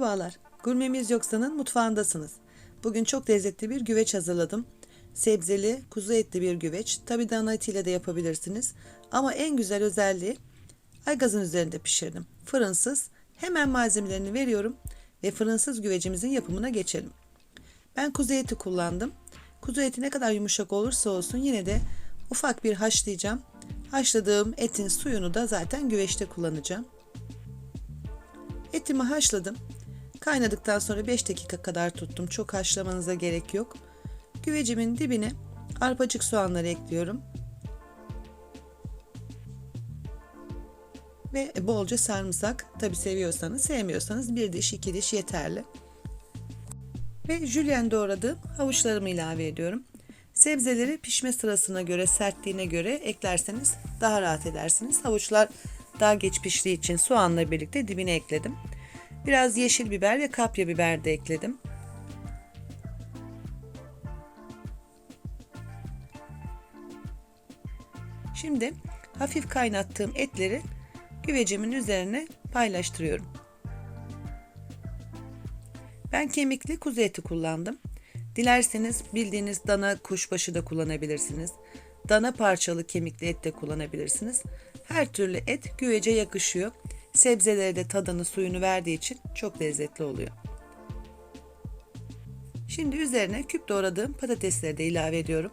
Merhabalar. Gurmemiz Yoksa'nın mutfağındasınız. Bugün çok lezzetli bir güveç hazırladım. Sebzeli, kuzu etli bir güveç. Tabi dana etiyle de yapabilirsiniz. Ama en güzel özelliği aygazın üzerinde pişirdim. Fırınsız. Hemen malzemelerini veriyorum ve fırınsız güvecimizin yapımına geçelim. Ben kuzu eti kullandım. Kuzu eti ne kadar yumuşak olursa olsun yine de ufak bir haşlayacağım. Haşladığım etin suyunu da zaten güveçte kullanacağım. Etimi haşladım. Kaynadıktan sonra 5 dakika kadar tuttum. Çok haşlamanıza gerek yok. Güvecimin dibine arpacık soğanları ekliyorum. Ve bolca sarımsak. Tabi seviyorsanız, sevmiyorsanız bir diş, iki diş yeterli. Ve jülyen doğradığım havuçlarımı ilave ediyorum. Sebzeleri pişme sırasına göre, sertliğine göre eklerseniz daha rahat edersiniz. Havuçlar daha geç piştiği için soğanla birlikte dibine ekledim. Biraz yeşil biber ve kapya biber de ekledim. Şimdi hafif kaynattığım etleri güvecimin üzerine paylaştırıyorum. Ben kemikli kuzu eti kullandım. Dilerseniz bildiğiniz dana kuşbaşı da kullanabilirsiniz. Dana parçalı kemikli et de kullanabilirsiniz. Her türlü et güvece yakışıyor. Sebzelere de tadını suyunu verdiği için çok lezzetli oluyor. Şimdi üzerine küp doğradığım patatesleri de ilave ediyorum.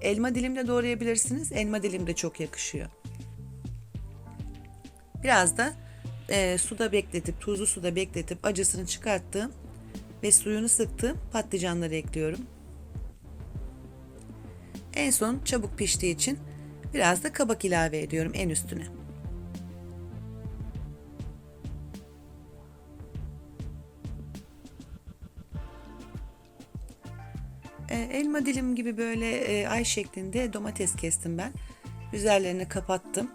Elma dilimle doğrayabilirsiniz. Elma dilim de çok yakışıyor. Biraz da e, suda bekletip, tuzlu suda bekletip acısını çıkarttığım ve suyunu sıktığım patlıcanları ekliyorum. En son çabuk piştiği için biraz da kabak ilave ediyorum en üstüne. Elma dilim gibi böyle e, ay şeklinde domates kestim ben. Üzerlerini kapattım.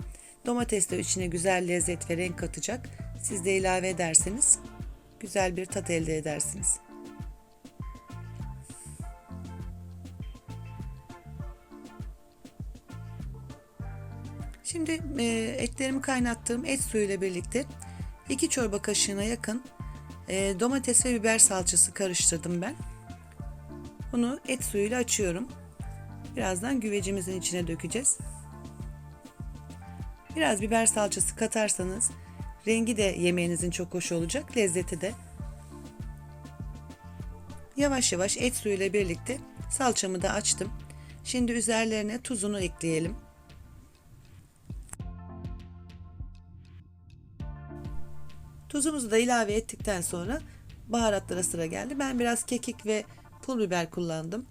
Domates de içine güzel lezzet ve renk katacak. Siz de ilave ederseniz güzel bir tat elde edersiniz. Şimdi e, etlerimi kaynattığım et suyuyla birlikte 2 çorba kaşığına yakın e, domates ve biber salçası karıştırdım ben. Bunu et suyuyla açıyorum. Birazdan güvecimizin içine dökeceğiz. Biraz biber salçası katarsanız rengi de yemeğinizin çok hoş olacak, lezzeti de. Yavaş yavaş et suyuyla birlikte salçamı da açtım. Şimdi üzerlerine tuzunu ekleyelim. Tuzumuzu da ilave ettikten sonra baharatlara sıra geldi. Ben biraz kekik ve pul biber kullandım.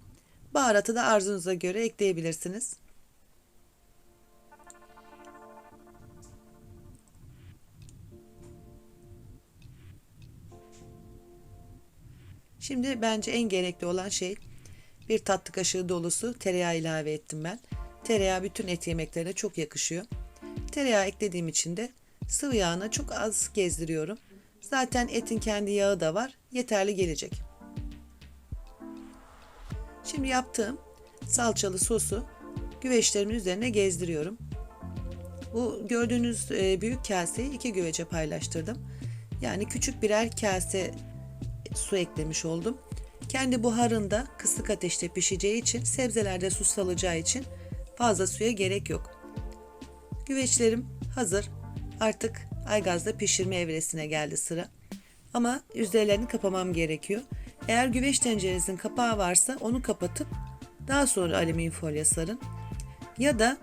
Baharatı da arzunuza göre ekleyebilirsiniz. Şimdi bence en gerekli olan şey bir tatlı kaşığı dolusu tereyağı ilave ettim ben. Tereyağı bütün et yemeklerine çok yakışıyor. Tereyağı eklediğim için de sıvı yağına çok az gezdiriyorum. Zaten etin kendi yağı da var. Yeterli gelecek. Şimdi yaptığım salçalı sosu güveçlerimin üzerine gezdiriyorum. Bu gördüğünüz e, büyük kaseyi iki güvece paylaştırdım. Yani küçük birer kase su eklemiş oldum. Kendi buharında kısık ateşte pişeceği için sebzelerde su salacağı için fazla suya gerek yok. Güveçlerim hazır. Artık aygazda pişirme evresine geldi sıra. Ama üzerlerini kapamam gerekiyor. Eğer güveç tencerenizin kapağı varsa onu kapatıp daha sonra alüminyum folyo sarın. Ya da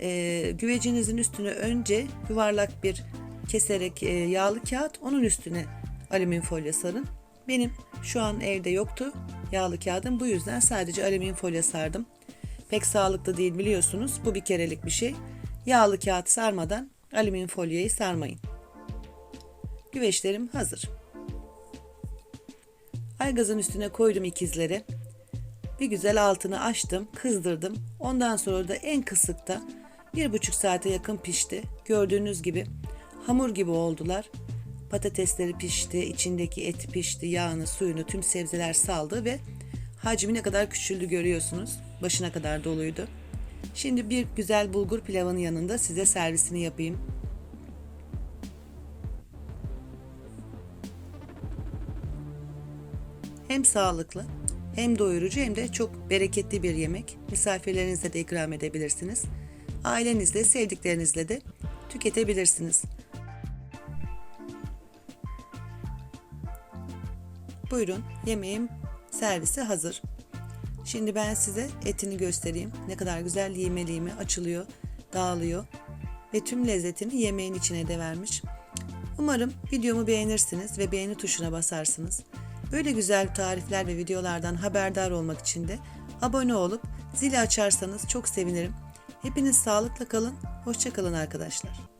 e, güvecinizin üstüne önce yuvarlak bir keserek e, yağlı kağıt onun üstüne alüminyum folyo sarın. Benim şu an evde yoktu yağlı kağıdım bu yüzden sadece alüminyum folyo sardım. Pek sağlıklı değil biliyorsunuz bu bir kerelik bir şey. Yağlı kağıt sarmadan alüminyum folyoyu sarmayın. Güveçlerim hazır. Aygazın üstüne koydum ikizleri. Bir güzel altını açtım, kızdırdım. Ondan sonra da en kısıkta bir buçuk saate yakın pişti. Gördüğünüz gibi hamur gibi oldular. Patatesleri pişti, içindeki et pişti, yağını, suyunu, tüm sebzeler saldı ve hacmi ne kadar küçüldü görüyorsunuz. Başına kadar doluydu. Şimdi bir güzel bulgur pilavının yanında size servisini yapayım. Sağlıklı, hem doyurucu hem de çok bereketli bir yemek. Misafirlerinize de ikram edebilirsiniz. Ailenizle, sevdiklerinizle de tüketebilirsiniz. Buyurun, yemeğim servisi hazır. Şimdi ben size etini göstereyim. Ne kadar güzel lime açılıyor, dağılıyor ve tüm lezzetini yemeğin içine de vermiş. Umarım videomu beğenirsiniz ve beğeni tuşuna basarsınız. Böyle güzel tarifler ve videolardan haberdar olmak için de abone olup zili açarsanız çok sevinirim. Hepiniz sağlıkla kalın, hoşça kalın arkadaşlar.